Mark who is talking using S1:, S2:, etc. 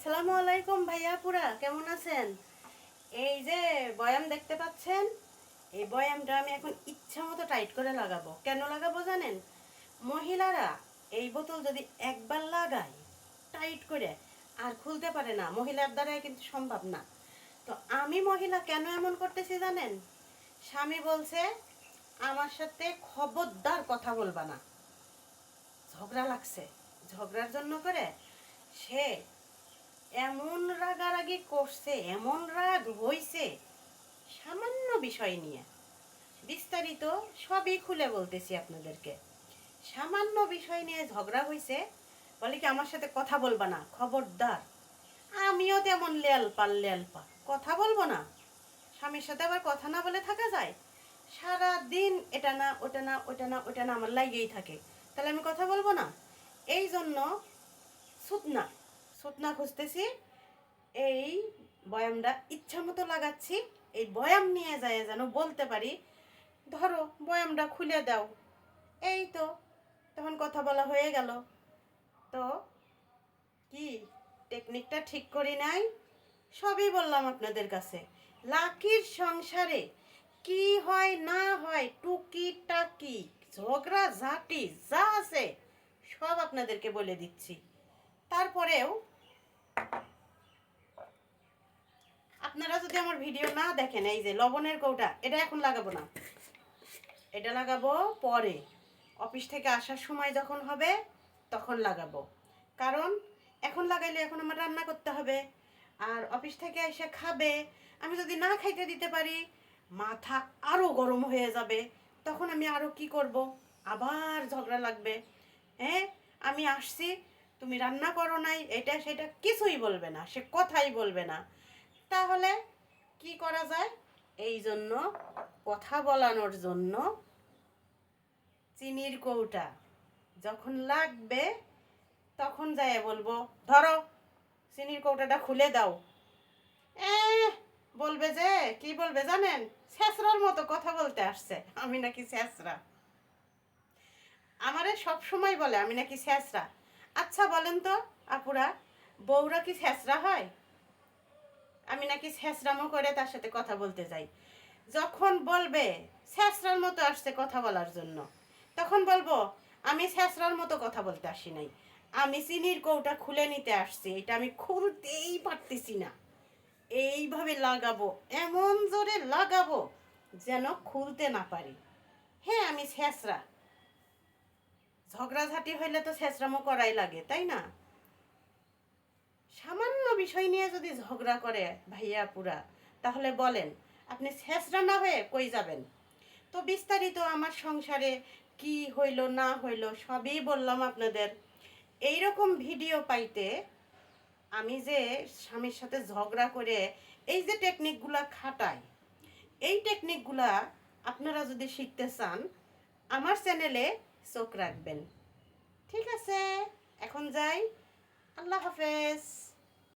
S1: আসসালামু আলাইকুম ভাইয়া, পুরা, কেমন আছেন? এই যে বয়াম দেখতে পাচ্ছেন, এই বয়ামটা আমি এখন ইচ্ছা মতো টাইট করে লাগাবো। কেন লাগাবো জানেন? মহিলারা এই বোতল যদি একবার লাগায়, টাইট করে, আর খুলতে পারে না। মহিলার দ্বারা কিন্তু সম্ভব না। তো আমি মহিলা কেন এমন করতেছি জানেন? স্বামী বলছে, আমার সাথে খবরদার কথা বলবা না। ঝগড়া লাগছে। ঝগড়ার জন্য করে সে এমন রাগারাগি করছে, এমন রাগ হইছে, সামান্য বিষয় নিয়ে। বিস্তারিত সবই খুলে বলতেছি আপনাদেরকে। সামান্য বিষয় নিয়ে ঝগড়া হইছে, বলে কি আমার সাথে কথা বলবা না? খবরদার। আমিও তেমন লেলপা লেলপা কথা বলব না। স্বামীর সাথে আবার কথা না বলে থাকা যায়? সারা দিন এটা না, ওটা না ওটা না ওটা না আমার লাগেই থাকে। তাহলে আমি কথা বলব না? এই জন্য সুতনা সুতনা খুঁজতেছি। এই বয়ামটা ইচ্ছা মতো লাগাচ্ছি, এই বয়াম নিয়ে যায় যেন বলতে পারি, ধরো বয়ামটা খুলে দাও। এই তো, তখন কথা বলা হয়ে গেল। তো কি টেকনিকটা ঠিক করি নাই? সবই বললাম আপনাদের কাছে। লাকির সংসারে কি হয় না হয় টুকি টাকি ঝগড়া ঝাঁটি যা আছে, সব আপনাদেরকে বলে দিচ্ছি। তারপরেও আপনারা যদি আমার ভিডিও না দেখেন, এই যে লবণের কৌটা এটা এখন লাগাবো না। এটা লাগাবো পরে। অফিস থেকে আসার সময় যখন হবে, তখন লাগাবো। কারণ এখন লাগাইলে এখন আমার রান্না করতে হবে। আর অফিস থেকে এসে খাবে। আমি যদি না খাইতে দিতে পারি, মাথা আরও গরম হয়ে যাবে। তখন আমি আরও কি করব? আবার ঝগড়া লাগবে। হ্যাঁ আমি আসছি তুমি রান্না করো নাই, এটা সেটা কিছুই বলবে না, সে কথাই বলবে না। তাহলে কি করা যায়? এই জন্য কথা বলানোর জন্য চিনির কৌটা যখন লাগবে, তখন যাই বলব, ধরো, চিনির কৌটাটা খুলে দাও। এ বলবে যে, কি বলবে জানেন? শেষরার মতো কথা বলতে আসছে। আমি নাকি শেষরা। আমারে সব সময় বলে, আমি নাকি শেষরা। আচ্ছা বলেন তো, আপুরা, বউরা কি শেষরা হয়? আমি নাকি শেষরামো করে তার সাথে কথা বলতে যাই। যখন বলবে শেষরার মতো আসছে কথা বলার জন্য, তখন বলব, আমি শেষরার মতো কথা বলতে আসি নাই। আমি চিনির কৌটা খুলে নিতে আসছি, এটা আমি খুলতেই পারতেছি না। এইভাবে লাগাবো, এমন জোরে লাগাবো যেন খুলতে না পারি। হ্যাঁ আমি শেষরা ঝগড়াঝাটি হইলে তো শেষরামো করাই লাগে, তাই না? সামান্য বিষয় নিয়ে যদি ঝগড়া করে ভাইয়া পুরা, তাহলে বলেন, আপনি শেষরা না হয়ে কই যাবেন? তো বিস্তারিত আমার সংসারে কি হইল, না হইল, সবই বললাম আপনাদের। এই রকম ভিডিও পাইতে আমি যে স্বামীর সাথে ঝগড়া করে এই যে টেকনিকগুলা খাটাই, এই টেকনিকগুলা আপনারা যদি শিখতে চান, আমার চ্যানেলে চোখ রাখবেন। ঠিক আছে এখন যাই। আল্লাহ হাফেজ।